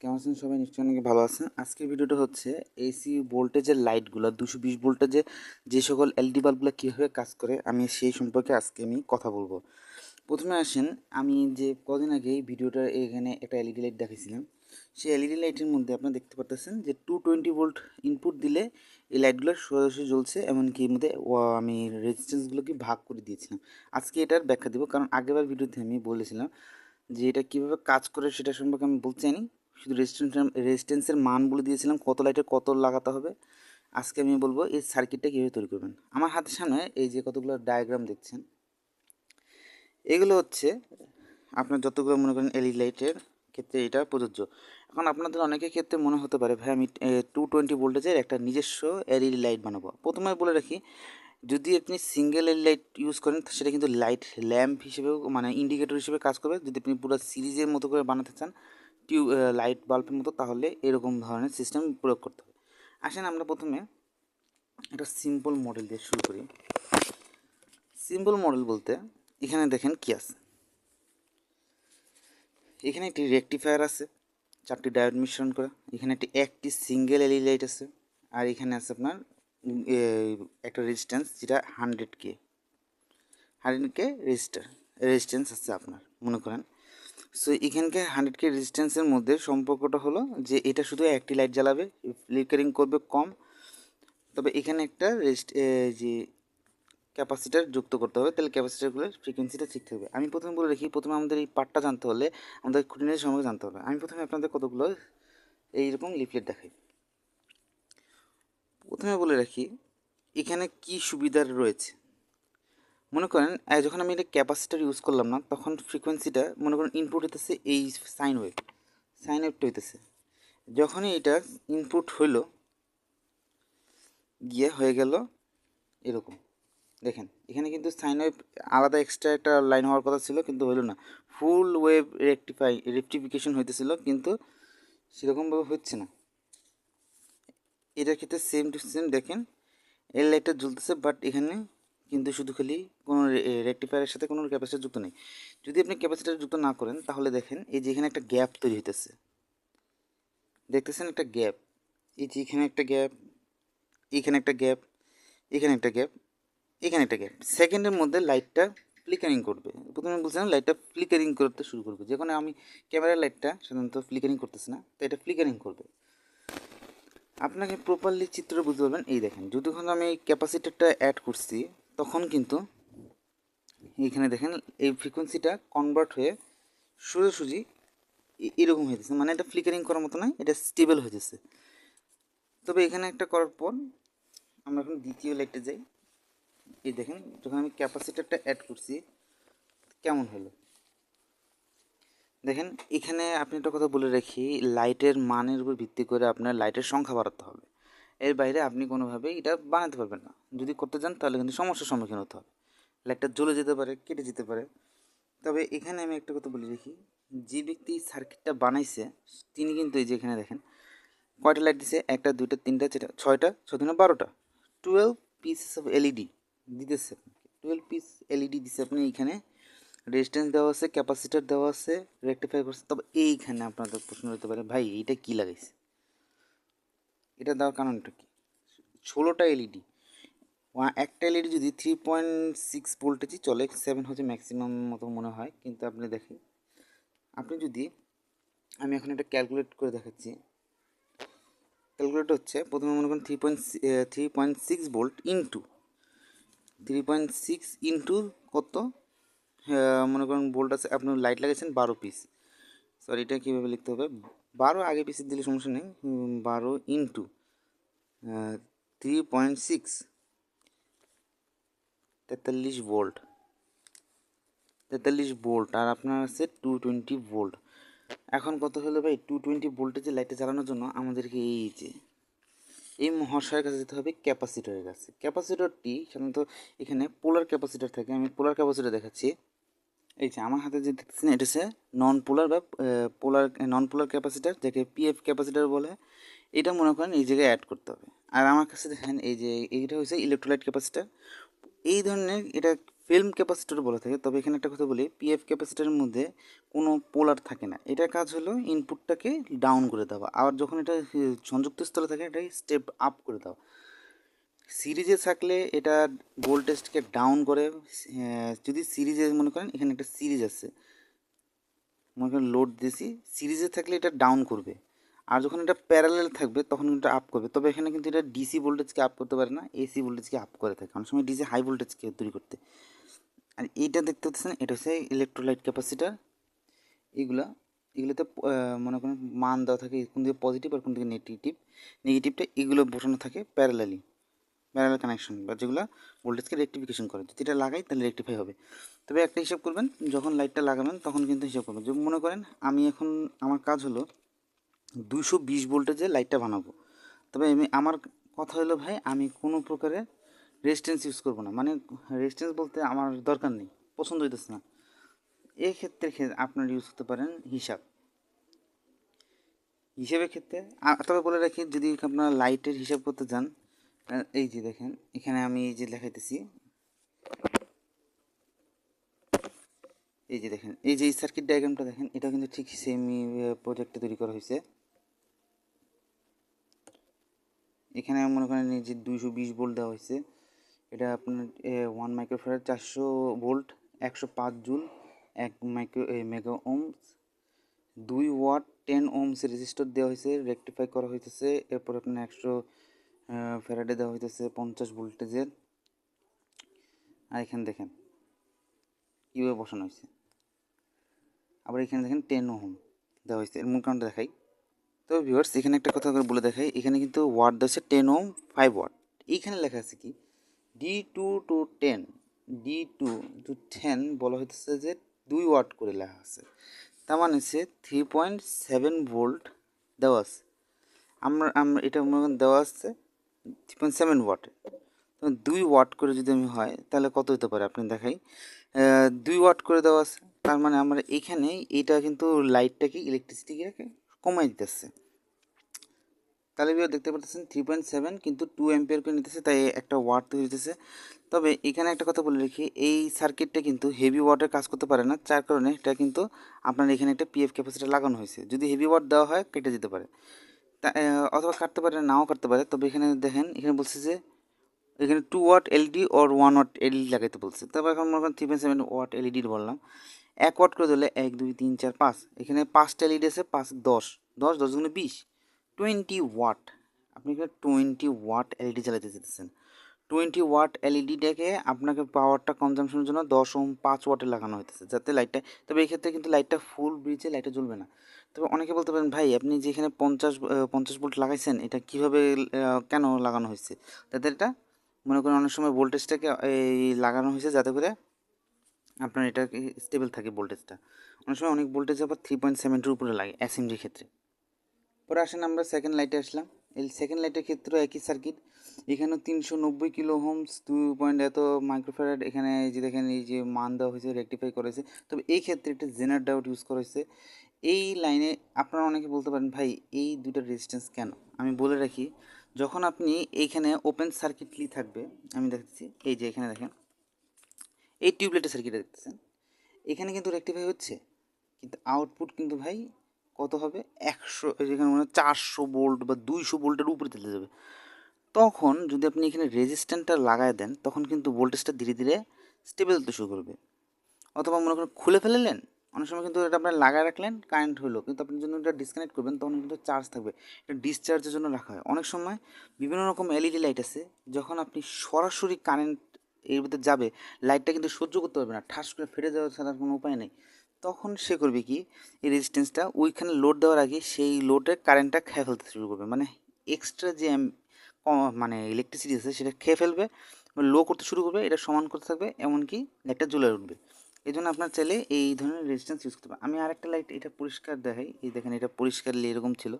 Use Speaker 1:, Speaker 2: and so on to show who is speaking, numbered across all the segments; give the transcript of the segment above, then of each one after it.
Speaker 1: কেমন আছেন সবাই? নিশ্চয়ই অনেক ভালো আছেন। আজকের ভিডিওটা হচ্ছে এসি ভোল্টেজের লাইটগুলো, দুশো বিশ ভোল্টেজে যে সকল এলইডি বাল্বগুলো কীভাবে কাজ করে, আমি সেই সম্পর্কে আজকে আমি কথা বলব। প্রথমে আসেন, আমি যে কদিন আগে এই ভিডিওটা এখানে একটা এলইডি লাইট দেখাইছিলাম। সেই এলইডি লাইটের মধ্যে আপনারা দেখতে পাচ্ছেন যে টু টোয়েন্টি ভোল্ট ইনপুট দিলে এই লাইটগুলো সরাসরি জ্বলছে এমনকি এর মধ্যে আমি রেজিস্ট্যান্সগুলোকে ভাগ করে দিয়েছিলাম। আজকে এটার ব্যাখ্যা দেবো, কারণ আগেরবার ভিডিওতে আমি বলেছিলাম যে এটা কীভাবে কাজ করে সেটা সম্পর্কে আমি বলতে চাইনি। শুধু রেজিস্ট্যান্স রেজিস্ট্যান্সের মান বলে দিয়েছিলাম, কত লাইটের কত লাগাতে হবে। আজকে আমি বলব, এই সার্কিটটা কীভাবে তৈরি করবেন। আমার হাতের সামনে এই যে কতগুলো ডায়াগ্রাম দেখছেন, এগুলো হচ্ছে আপনার যতগুলো মনে করেন এলই লাইটের ক্ষেত্রে এটা প্রযোজ্য। এখন আপনাদের অনেকের ক্ষেত্রে মনে হতে পারে, ভাই, আমি টু টোয়েন্টি ভোল্টেজের একটা নিজস্ব এলইডি লাইট বানাবো। প্রথমে বলে রাখি, যদি আপনি সিঙ্গেল এল লাইট ইউজ করেন সেটা কিন্তু লাইট ল্যাম্প হিসেবেও মানে ইন্ডিকেটর হিসেবে কাজ করবে। যদি আপনি পুরো সিরিজের মতো করে বানাতে চান টিউব লাইট বাল্বের মতো, তাহলে এরকম ধরনের সিস্টেম প্রয়োগ করতে হবে। আসেন আমরা প্রথমে একটা সিম্পল মডেল দিয়ে শুরু করি। সিম্পল মডেল বলতে, এখানে দেখেন কি আছে। এখানে একটি রেকটিফায়ার আছে, চারটি ডায়োড মিশ্রণ করা। এখানে একটি একটি সিঙ্গেল এলই লাইট আছে, আর এখানে আছে আপনার একটা রেজিস্ট্যান্স যেটা hundred K hundred K register resistance আছে আপনার, মনে করেন। সো এখানকে হান্ড্রেড কে রেজিস্ট্যান্সের মধ্যে সম্পর্কটা হলো যে এটা শুধু একটি লাইট জ্বালাবে ফ্লিকারিং করবে কম, তবে এখানে একটা রেজিস্ট যে ক্যাপাসিটার যুক্ত করতে হবে, তাহলে ক্যাপাসিটারগুলোর ফ্রিকোয়েন্সিটা ঠিক থাকবে। আমি প্রথমে বলে রাখি, প্রথমে আমাদের এই পার্টটা জানতে হলে আমাদের খুঁটিনাটি সম্পর্কে জানতে হবে। আমি প্রথমে আপনাদের কতগুলো এইরকম লিফলেট দেখাই। প্রথমে বলে রাখি, এখানে কি সুবিধার রয়েছে? মনে করেন যখন আমি এটা ক্যাপাসিটার ইউজ করলাম না, তখন ফ্রিকোয়েন্সিটা মনে করেন ইনপুট হইতেছে এই সাইন ওয়েভ সাইন ওয়েভটা হইতেছে। যখনই এটা ইনপুট হইল, গিয়ে হয়ে গেল এরকম। দেখেন, এখানে কিন্তু সাইন ওয়েভ আলাদা এক্সট্রা একটা লাইন হওয়ার কথা ছিল, কিন্তু হলো না। ফুল ওয়েভ রেকটিফাই রেকটিফিকেশন হইতেছিল, কিন্তু সেরকমভাবে হচ্ছে না। এটার ক্ষেত্রে সেম টু সেম দেখেন এর লাইটটা জ্বলতেছে বাট এখানে কিন্তু শুধু খালি কোনো রেকটিফায়ারের সাথে কোনো ক্যাপাসিটার যুক্ত নেই। যদি আপনি ক্যাপাসিটার যুক্ত না করেন, তাহলে দেখেন এই যে এখানে একটা গ্যাপ তৈরি হইতেছে। দেখতেছেন একটা গ্যাপ এই যে এখানে একটা গ্যাপ এখানে একটা গ্যাপ এখানে একটা গ্যাপ এখানে একটা গ্যাপ সেকেন্ডের মধ্যে লাইটটা ফ্লিকারিং করবে। প্রথমে বলছিলাম লাইটটা ফ্লিকারিং করতে শুরু করবে। যেখানে আমি ক্যামেরার লাইটটা সাধারণত ফ্লিকারিং করতেছে না তো এটা ফ্লিকারিং করবে। আপনাকে প্রপারলি চিত্র বুঝতে পারবেন এই দেখেন, যতক্ষণ আমি ক্যাপাসিটারটা অ্যাড করছি তখন কিন্তু এইখানে দেখেন এই ফ্রিকোয়েন্সিটা কনভার্ট হয়ে সোজাসুজি এরকম হয়েছে মানে এটা ফ্লিকারিং করার মতো নয়, এটা স্টেবল হয়েছে তবে এখানে একটা করার পর আমরা এখন দ্বিতীয় লাইটে যাই। এই দেখেন, যখন আমি ক্যাপাসিটারটা অ্যাড করছি, কেমন হলো? দেখেন, এখানে আপনি একটা কথা বলে রাখি লাইটের মানের উপর ভিত্তি করে আপনার লাইটের সংখ্যা বাড়াতে হবে। এর বাইরে আপনি কোনোভাবেই এটা বানাতে পারবেন না। যদি করতে যান তাহলে কিন্তু সমস্যার সম্মুখীন হতে হবে। লাইটটা জ্বলে যেতে পারে, কেটে যেতে পারে। তবে এখানে আমি একটা কথা বলে রাখি, যে ব্যক্তি সার্কিটটা বানাইছে, তিনি কিন্তু এই যে এখানে দেখেন, কয়টা লাইট দিছে? একটা, দুইটা, তিনটা, চারটা, ছয়টা ছয় দিনে বারোটা। টুয়েলভ পিসেস অফ এলইডি দিতেছে আপনাকে। টুয়েলভ পিস এলইডি দিছে আপনি এইখানে রেজিস্ট্যান্স দেওয়া আছে ক্যাপাসিটার দেওয়া আছে রেকটিফাই করছে তবে এইখানে আপনাদের প্রশ্ন হতে পারে, ভাই, এইটা কী লাগাইছে? এটা দেওয়ার কারণটা কি? ষোলোটা এলইডি একটা এলইডি যদি থ্রি পয়েন্ট সিক্স ভোল্টেজই চলে সেভেন হচ্ছে ম্যাক্সিমাম মতো মনে হয় কিন্তু আপনি দেখেন আপনি যদি আমি এখন এটা ক্যালকুলেট করে দেখাচ্ছি। ক্যালকুলেট হচ্ছে প্রথমে মনে করেন three point three point six volt into three point six into কত? আহ, মনে করেন ভোল্ট আছে আপনি লাইট লাগাইছেন বারো পিস সরি এটা কীভাবে লিখতে হবে? বারো আগে পিসে দিলে সমস্যা নেই বারো ইন্টু থ্রি পয়েন্ট সিক্স তেতাল্লিশ ভোল্ট তেতাল্লিশ ভোল্ট আর আপনার আছে টু টোয়েন্টি ভোল্ট এখন কত হলো ভাই? টু টোয়েন্টি ভোল্টেজের লাইটটা চালানোর জন্য আমাদেরকে এই যে, এই মহাশয়ের কাছে যেতে হবে ক্যাপাসিটরের কাছে। ক্যাপাসিটরটি সাধারণত এখানে পোলার ক্যাপাসিটর থাকে। আমি পোলার ক্যাপাসিটর দেখাচ্ছি। এই যে আমার হাতে যে দেখতেছেন, এটা হচ্ছে নন পোলার বা পোলার নন পোলার ক্যাপাসিটার যাকে পিএফ ক্যাপাসিটার বলে। এটা মনে করেন এই জায়গায় অ্যাড করতে হবে। আর আমার কাছে দেখেন এই যে এইটা হচ্ছে ইলেকট্রোলাইট ক্যাপাসিটার এই ধরনের এটা ফিল্ম ক্যাপাসিটর বলে থাকে। তবে এখানে একটা কথা বলি পিএফ ক্যাপাসিটরের মধ্যে কোনো পোলার থাকে না। এটার কাজ হলো ইনপুটটাকে ডাউন করে দেওয়া। আবার যখন এটা সংযুক্ত স্তরে থাকে এটা স্টেপ আপ করে দেওয়া। সিরিজে থাকলে এটা ভোল্টেজকে ডাউন করে যদি সিরিজে মনে করেন এখানে একটা সিরিজ আছে, মনে করেন লোড দিয়েছি সিরিজে থাকলে এটা ডাউন করবে। আর যখন এটা প্যারালেল থাকবে, তখন কিন্তু আপ করবে। তবে এখানে কিন্তু এটা ডিসি ভোল্টেজকে আপ করতে পারে না এসি ভোল্টেজকে আপ করে থাকে। অনেক সময় ডিসি হাই ভোল্টেজকে তৈরি করতে। আর এইটা দেখতে পাচ্ছেন, এটা হচ্ছে ইলেকট্রোলাইট ক্যাপাসিটার এগুলা, এগুলোতে মনে করেন মান দেওয়া থাকে, কোন দিকে পজিটিভ আর কোন দিকে নেগেটিভ নেগেটিভটা এগুলো বসানো থাকে প্যারালালি প্যারালাল কানেকশন বা যেগুলো ভোল্টেজকে রেক্টিফিকেশন করে। যদি এটা লাগাই, তাহলে রেক্টিফাই হবে। তবে একটা হিসাব করবেন, যখন লাইটটা লাগাবেন, তখন কিন্তু হিসাব করবেন। যেমন মনে করেন, আমি এখন, আমার কাজ হলো দুশো বিশ ভোল্টেজে লাইটটা বানাবো। তবে আমি, আমার কথা হলো ভাই, আমি কোনো প্রকারের রেজিস্ট্যান্স ইউজ করব না। মানে রেজিস্ট্যান্স বলতে আমার দরকার নেই, পছন্দ হইতেছে না। এক্ষেত্রে ক্ষেত্রে আপনার ইউজ করতে পারেন হিসাব। হিসেবের ক্ষেত্রে তবে বলে রাখি, যদি আপনারা লাইটের হিসাব করতে যান এই যে দেখেন, এখানে আমি এই যে দেখাইতেছি। এই যে দেখেন, এই যে সার্কিট ডায়াগ্রামটা দেখেন, এটা কিন্তু ঠিক সেমই প্রজেক্টে তৈরি করা হয়েছে এখানে মনে করেন যে দুইশো বিশ ভোল্ট দেওয়া হয়েছে, এটা আপনার ওয়ান মাইক্রোফেরার চারশো ভোল্ট একশো পাঁচ জুল, এক মাইক্রো মেগা ওমস দুই ওয়াট টেন ওমস রেজিস্টার দেওয়া হয়েছে রেকটিফাই করা হইতেছে, এরপর আপনার একশো ফেরাডে দেওয়া হইতেছে পঞ্চাশ ভোল্টেজের আর এখানে দেখেন, কীভাবে বসানো হয়েছে। আবার এখানে দেখেন টেন ওহম দেওয়া হয়েছে, এর মূল কারণটা দেখাই। তো ভিউয়ার্স এখানে একটা কথা বলে দেখাই। এখানে কিন্তু ওয়াট আছে টেন ওম ফাইভ ওয়াট এইখানে লেখা আছে কি? D two two ten D two two ten বলা হইতেছে যে দুই ওয়াট করে লেখা আছে। তার মানে সে থ্রি পয়েন্ট সেভেন ভোল্ট দেওয়া আছে। আমরা আমরা এটা মনে দেওয়া আছে থ্রি পয়েন্ট সেভেন ওয়াটে তো দুই ওয়াট করে যদি আমি হয়, তাহলে কত হতে পারে? আপনি দেখাই। দুই ওয়াট করে দেওয়া আছে। তার মানে আমরা এখানে এটা কিন্তু লাইটটাকে ইলেকট্রিসিটিকে কমাই দিতেছে। তাহলে ভিউ দেখতে পাচ্ছেন থ্রি পয়েন্ট সেভেন কিন্তু টু এম্পিয়ার করে নিতেছে, তাই একটা ওয়াট তৈরি হতেছে তবে এখানে একটা কথা বলে রাখি, এই সার্কিটটা কিন্তু হেভি ওয়াটের কাজ করতে পারে না, যার কারণে এটা কিন্তু আপনার এখানে একটা পিএফ ক্যাপাসিটি লাগানো হয়েছে। যদি হেভি ওয়াট দেওয়া হয়, কেটে যেতে পারে। অথবা কাটতে পারে, নাও কাটতে পারে, তবে এখানে দেখেন, এখানে বলছে যে এখানে two watt LED or one watt LED লাগাইতে বলছে। তারপর এখন মনে করেন three point seven watt LED বললাম। এক ওয়াট করে দিলে এক, দুই, তিন, চার, পাঁচ। এখানে পাঁচটা এলইডি আছে, পাঁচ, দশ। দশ দশ গুণে বিশ। টোয়েন্টি ওয়াট আপনি এখানে টোয়েন্টি ওয়াট এলইডি চালাতে যেতেছেন টোয়েন্টি ওয়াট এলইডিটাকে আপনাকে পাওয়ারটা কনজামশনের জন্য দশ ওম, পাঁচ ওয়াটে লাগানো হইতেছে, যাতে লাইটটা তবে এই ক্ষেত্রে কিন্তু লাইটটা ফুল ব্রিজে লাইটটা জ্বলবে না। তবে অনেকে বলতে পারেন, ভাই, আপনি যেখানে পঞ্চাশ পঞ্চাশ ভোল্ট লাগাইছেন, এটা কীভাবে কেন লাগানো হয়েছে তাতে এটা মনে করেন অনেক সময় ভোল্টেজটাকে এই, লাগানো হয়েছে যাতে করে আপনার এটা স্টেবল থাকে ভোল্টেজটা অনেক সময় অনেক ভোল্টেজ আবার থ্রি পয়েন্ট সেভেন্টির উপরে লাগে অ্যাসেম্বলির ক্ষেত্রে। পরে আসেন আমরা সেকেন্ড লাইটে আসলাম। এই সেকেন্ড লাইটের ক্ষেত্রেও একই সার্কিট এখানেও তিনশো নব্বই কিলো হোমস দুই পয়েন্ট এত মাইক্রোফ্যারাড এখানে এই যে দেখেন, এই যে মান দেওয়া হয়েছে রেকটিফাই করেছে। তবে এই ক্ষেত্রে একটা জেনার ডাউট ইউজ করা হয়েছে। এই লাইনে আপনারা অনেকে বলতে পারেন, ভাই, এই দুটো রেজিস্ট্যান্স কেন? আমি বলে রাখি, যখন আপনি এইখানে ওপেন সার্কিটলি থাকবে, আমি দেখছি এই যে এখানে দেখেন এই টিউবলাইটের সার্কিটে দেখতেছেন এখানে কিন্তু রেকটিফাই হচ্ছে, কিন্তু আউটপুট কিন্তু ভাই কত হবে? একশো যেখানে মনে চারশো বোল্ট বা দুইশো বোল্টের উপরে চলে যাবে। তখন যদি আপনি এখানে রেজিস্ট্যান্টটা লাগায় দেন, তখন কিন্তু ভোল্টেজটা ধীরে ধীরে স্টেবল হতে শুরু করবে। অথবা মনে করেন খুলে ফেলেলেন, অনেক সময় কিন্তু এটা আপনার লাগায় রাখলেন কারেন্ট হলো, কিন্তু আপনি যখন এটা ডিসকানেক্ট করবেন, তখন কিন্তু চার্জ থাকবে। এটা ডিসচার্জের জন্য রাখা হয়। অনেক সময় বিভিন্ন রকম এলইডি লাইট আছে, যখন আপনি সরাসরি কারেন্ট এর ভিতরে যাবে লাইটটা কিন্তু সহ্য করতে পারবে না, ঠাস করে ফেটে যাওয়া ছাড়া কোনো উপায় নেই। তখন সে করবে কি, এই রেজিস্ট্যান্সটা ওইখানে লোড দেওয়ার আগে সেই লোডে কারেন্টটা খেয়ে ফেলতে শুরু করবে। মানে এক্সট্রা যে মানে ইলেকট্রিসিটি আছে সেটা খেয়ে ফেলবে লো করতে শুরু করবে, এটা সমান করতে থাকবে, এমনকি লাইটটা জ্বলে উঠবে। এই জন্য আপনার চাইলে এই ধরনের রেজিস্ট্যান্স ইউজ করতে পারেন। আমি আরেকটা লাইট এটা পরিষ্কার দেখাই, এই দেখেন এটা পরিষ্কারলি এরকম ছিল।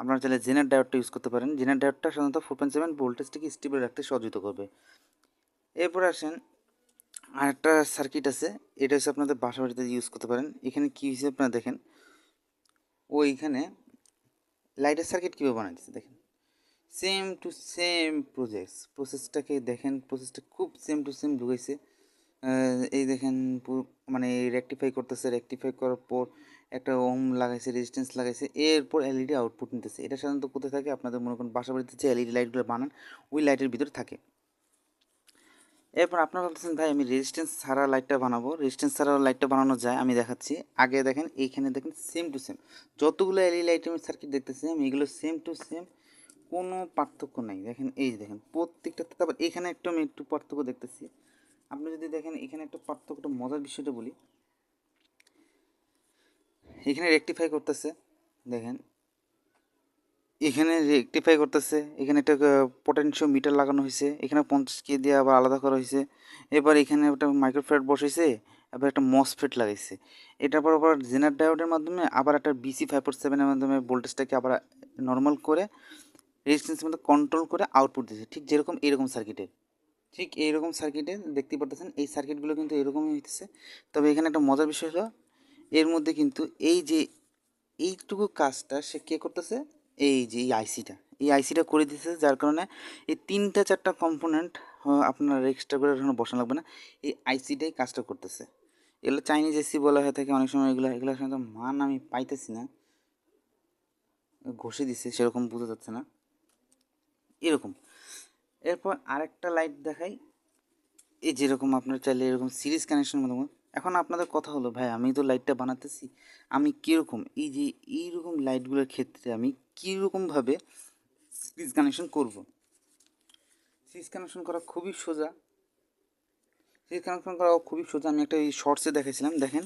Speaker 1: আপনারা চাইলে জেনার ডায়োডটা ইউজ করতে পারেন। জেনার ডায়োডটা সাধারণত ফোর পয়েন্ট সেভেন ভোল্টেজটিকে স্টেবল রাখতে সহযোগিতা করবে। এরপর আসেন, আরেকটা সার্কিট আছে, এটা হচ্ছে আপনাদের বাসা বাড়িতে ইউজ করতে পারেন। এখানে কী হয়েছে আপনারা দেখেন ও এখানে লাইটের সার্কিট কীভাবে বানাইছে দেখেন। সেম টু সেম প্রজেক্টস প্রসেসটাকে দেখেন প্রসেসটা খুব সেম টু সেম ঢুকেছে এই দেখেন মানে রেকটিফাই করতেছে রেকটিফাই করার পর একটা ওম লাগাইছে রেজিস্ট্যান্স লাগাইছে, এরপর এলইডি আউটপুট নিতেছে। এটা সাধারণত কোথায় থাকে? আপনাদের মনে করেন বাসা বাড়িতে যে এলইডি লাইটগুলো বানান, ওই লাইটের ভিতরে থাকে। এরপর আপনারা ভাবতেছেন ভাই, আমি রেজিস্ট্যান্স ছাড়া লাইটটা বানাবো। রেজিস্ট্যান্স ছাড়া লাইটটা বানানো যায়, আমি দেখাচ্ছি। আগে দেখেন, এইখানে দেখেন সেম টু সেম যতগুলো এলই লাইট আমি সার্কিট দেখতেছি, আমি এগুলো সেম টু সেম কোনো পার্থক্য নাই। দেখেন, এই দেখেন, প্রত্যেকটা, তারপর এখানে একটু আমি একটু পার্থক্য দেখতেছি। আপনি যদি দেখেন, এখানে একটা পার্থক্যটা মজার বিষয়টা বলি। এখানে রেকটিফাই করতেছে, দেখেন এখানে রেকটিফাই করতেছে। এখানে একটা পটেনশিও মিটার লাগানো হয়েছে এখানে পঞ্চাশ কে দিয়ে আবার আলাদা করা হয়েছে এবার এখানে একটা মাইক্রোফ্যাট বসাইছে এবার একটা মসফেট লাগাইছে। এটার পর আবার জেনার ডায়োডের মাধ্যমে আবার একটা বিসি ফাইভ ফোর সেভেনের মাধ্যমে ভোল্টেজটাকে আবার নর্মাল করে রেজিস্ট্যান্সের মধ্যে কন্ট্রোল করে আউটপুট দিচ্ছে ঠিক যেরকম এরকম সার্কিটে ঠিক এইরকম সার্কিটে দেখতে পারতেছেন, এই সার্কিটগুলো কিন্তু এরকমই হইতেছে। তবে এখানে একটা মজার বিষয় হলো, এর মধ্যে কিন্তু এই যে এইটুকু কাজটা সে কে করতেছে? এই যে, এই আইসিটা এই আইসিটা করে দিতেছে যার কারণে এই তিনটা, চারটা কম্পোনেন্ট আপনার এক্সট্রা করে ওখানে বসানো লাগবে না। এই আইসিটাই কাজটা করতেছে। এগুলো চাইনিজ এসি বলা হয়ে থাকে, অনেক সময় এগুলো, এগুলোর সাথে মান আমি পাইতেছি না। ঘষে দিছে, সেরকম বোঝা যাচ্ছে না। এরকম। এরপর আরেকটা লাইট দেখাই। এই যেরকম আপনার চাইলে এরকম সিরিজ কানেকশন মতো এখন আপনাদের কথা হলো, ভাই, আমি তো লাইটটা বানাতেছি, আমি কীরকম? এই যে, এইরকম লাইটগুলোর ক্ষেত্রে আমি কীরকমভাবে সিরিজ কানেকশন করব? সিরিজ কানেকশন করা খুবই সোজা। সিরিজ কানেকশন করা খুবই সোজা। আমি একটা এই শর্টসে দেখেছিলাম দেখেন।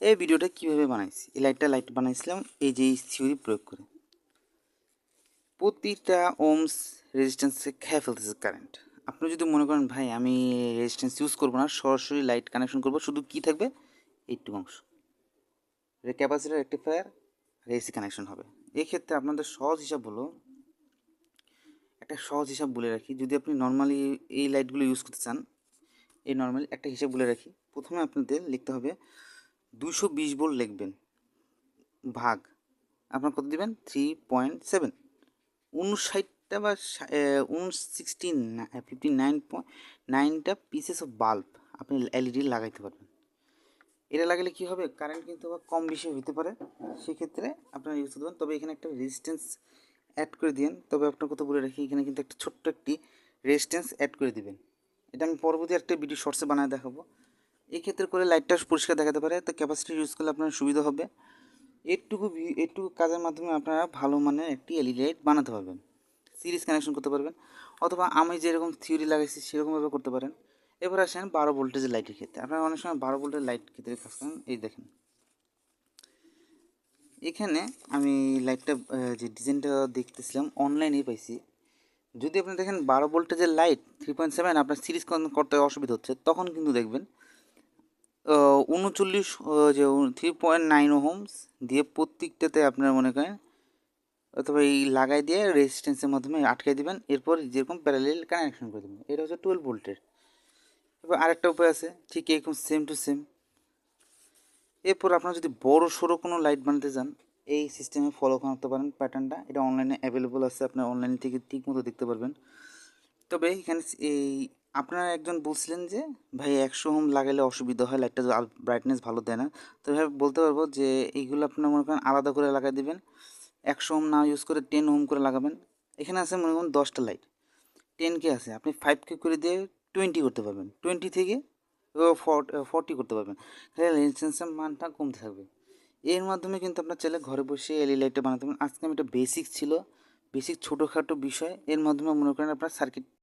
Speaker 1: এই ভিডিওটা কীভাবে বানাইছি? এই লাইটটা লাইট বানাইছিলাম, এই যে এই থিওরি প্রয়োগ করে। প্রতিটা ওমস রেজিস্ট্যান্সে খেয়ে ফেলতেছে কারেন্ট আপনি যদি মনে করেন, ভাই, আমি রেজিস্ট্যান্স ইউজ করব না, সরাসরি লাইট কানেকশন করব, শুধু কি থাকবে? এইটুকু অংশ। ক্যাপাসিটার রেক্টিফায়ার আর এসি কানেকশন হবে। এক্ষেত্রে আপনাদের সহজ হিসাব হলো, একটা সহজ হিসাব বলে রাখি, যদি আপনি নর্মালি এই লাইটগুলো ইউজ করতে চান, এই নর্মালি একটা হিসাব বলে রাখি। প্রথমে আপনাদের লিখতে হবে দুশো বিশ ভোল্ট লিখবেন, ভাগ। আপনার কত দিবেন? থ্রি পয়েন্ট সেভেন উনষাটটা বা সিক্সটিন ফিফটি নাইন পয়েন্ট নাইনটা পিসেস অফ বাল্ব আপনি এলইডি লাগাইতে পারবেন। এটা লাগালে কী হবে? কারেন্ট কিন্তু আবার কম বেশি হতে পারে। সেক্ষেত্রে আপনারা ইউজ করতে তবে এখানে একটা রেজিস্ট্যান্স অ্যাড করে দিন তবে আপনার কথা বলে রাখি, এখানে কিন্তু একটা ছোট্ট একটি রেজিস্ট্যান্স অ্যাড করে দিবেন। এটা আমি পরবর্তী একটা ভিডিও শর্টসে বানায় দেখাবো। এই ক্ষেত্রে করে লাইটটা পরিষ্কার দেখাতে পারে। তো ক্যাপাসিটি ইউজ করলে আপনার সুবিধা হবে। এটুকু এটুকু কাজের মাধ্যমে আপনারা ভালো মানের একটি এলইডি লাইট বানাতে পারবেন। সিরিজ কানেকশন করতে পারবেন। অথবা আমি যেরকম থিওরি লাগাইছি, সেরকমভাবে করতে পারেন। এবার আসেন বারো ভোল্টেজের লাইটের ক্ষেত্রে। আপনারা অনেক সময় বারো ভোল্টের লাইট ক্ষেত্রে কাজ করেন। এই দেখেন। এখানে আমি লাইটটা যে ডিজাইনটা দেখতেছিলাম অনলাইনে পাইছি। যদি আপনি দেখেন বারো ভোল্টেজের লাইট থ্রি পয়েন্ট সেভেন আপনার সিরিজ করতে অসুবিধা হচ্ছে, তখন কিন্তু দেখবেন উনচল্লিশ যে থ্রি পয়েন্ট নাইন হোমস দিয়ে প্রত্যেকটাতে আপনার মনে করেন অথবা এই লাগাই দিয়ে রেজিস্ট্যান্সের মাধ্যমে আটকাই দিবেন। এরপর যেরকম প্যারালেল কানেকশন করে দেবেন। এটা হচ্ছে টুয়েলভ ভোল্টের এবার আরেকটা উপায় আছে, ঠিক এরকম সেম টু সেম এরপর আপনারা যদি বড় সড়ো কোনো লাইট বানাতে চান, এই সিস্টেমে ফলো করতে পারেন প্যাটার্নটা এটা অনলাইনে অ্যাভেলেবল আছে আপনার অনলাইন থেকে ঠিক মতো দেখতে পারবেন। তবে এখানে এই আপনারা একজন বলছিলেন যে, ভাই, একশো হোম লাগালে অসুবিধা হয় লাইটটা ব্রাইটনেস ভালো দেয় না। তো ভাই, বলতে পারব যে, এইগুলো আপনার মনে করেন আলাদা করে লাগাই দেবেন। একশো ওম না ইউজ করে টেন ওম করে লাগাবেন। এখানে আছে মনে করুন দশটা লাইট টেন কে আছে, আপনি ফাইভ কে করে দিয়ে টোয়েন্টি করতে পারবেন। টোয়েন্টি থেকে ফর্টি করতে পারবেন। তাহলে মানটা কমতে থাকবে। এর মাধ্যমে কিন্তু আপনার ছেলে ঘরে বসে এলই লাইটটা বানাতে পারেন আজকে আমি এটা বেসিক ছিল বেসিক ছোটোখাটো বিষয়। এর মাধ্যমে মনে করেন আপনার সার্কিট